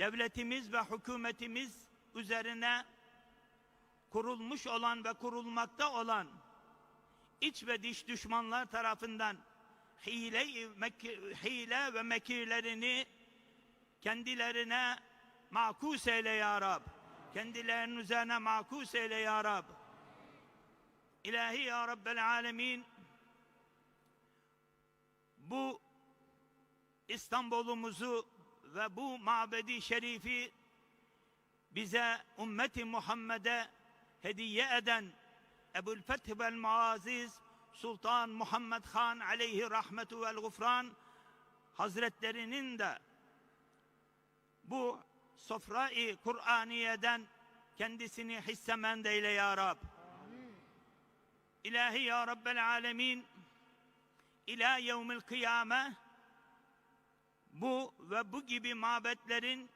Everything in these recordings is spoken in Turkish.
devletimiz ve hükümetimiz üzerine kurulmuş olan ve kurulmakta olan iç ve dış düşmanlar tarafından hile, hile ve mekirlerini kendilerine makus eyle ya Rab. Kendilerinin üzerine makus eyle ya Rab. İlahi ya Rabbel Alemin bu İstanbul'umuzu ve bu mabedi şerifi bize ümmeti Muhammed'e hediye eden Ebu'l Feth vel Muaziz Sultan Muhammed Han aleyhi rahmetu vel gufran Hazretlerinin de bu sofra-i Kur'aniye'den kendisini hissemend eyle ya Rab. İlahi ya Rabbel Alemin ila yevmil kıyame bu ve bu gibi mabetlerin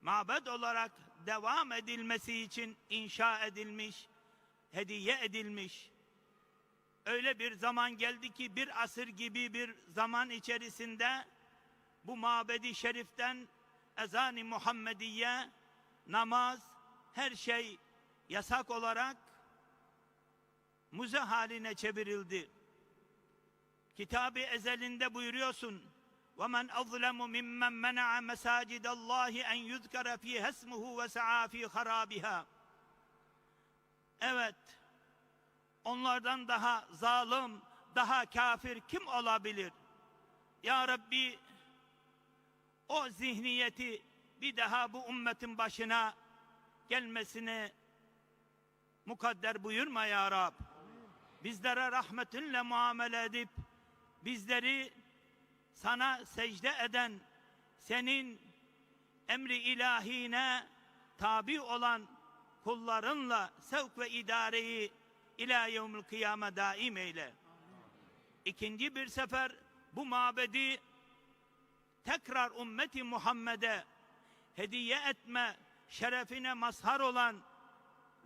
mabet olarak devam edilmesi için inşa edilmiş, hediye edilmiş. Öyle bir zaman geldi ki bir asır gibi bir zaman içerisinde bu mabedi şeriften ezan-ı Muhammediye, namaz, her şey yasak olarak müze haline çevrildi. Kitabı ezelinde buyuruyorsun. وَمَنْ أَظْلَمُ مِمَّنْ مَنَعَ مَسَاجِدَ اللّٰهِ اَنْ يُذْكَرَ ف۪يهَا اسْمُهُ وَسَعَى ف۪ي خَرَابِهَا Evet, onlardan daha zalim, daha kafir kim olabilir? Ya Rabbi, o zihniyeti bir daha bu ümmetin başına gelmesini mukadder buyurma ya Rab. Bizlere rahmetinle muamele edip bizleri sana secde eden senin emri ilahine tabi olan kullarınla sevk ve idareyi ila yevmül kıyame daim eyle. İkinci bir sefer bu mabedi tekrar ümmeti Muhammed'e hediye etme şerefine mazhar olan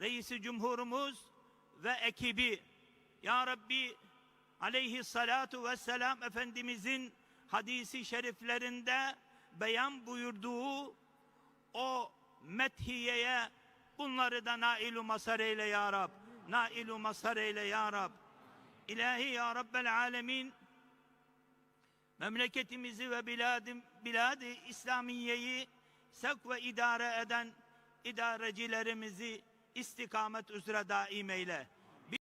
reisi cumhurumuz ve ekibi ya Rabbi aleyhissalatu vesselam Efendimizin hadisi şeriflerinde beyan buyurduğu o methiyeye bunları da nailu masar eyle ya Rab. Nailu masar eyle ya Rab. İlahi ya Rabbel alemin memleketimizi ve biladim, bilad-i İslamiye'yi sevk ve idare eden idarecilerimizi istikamet üzere daim eyle.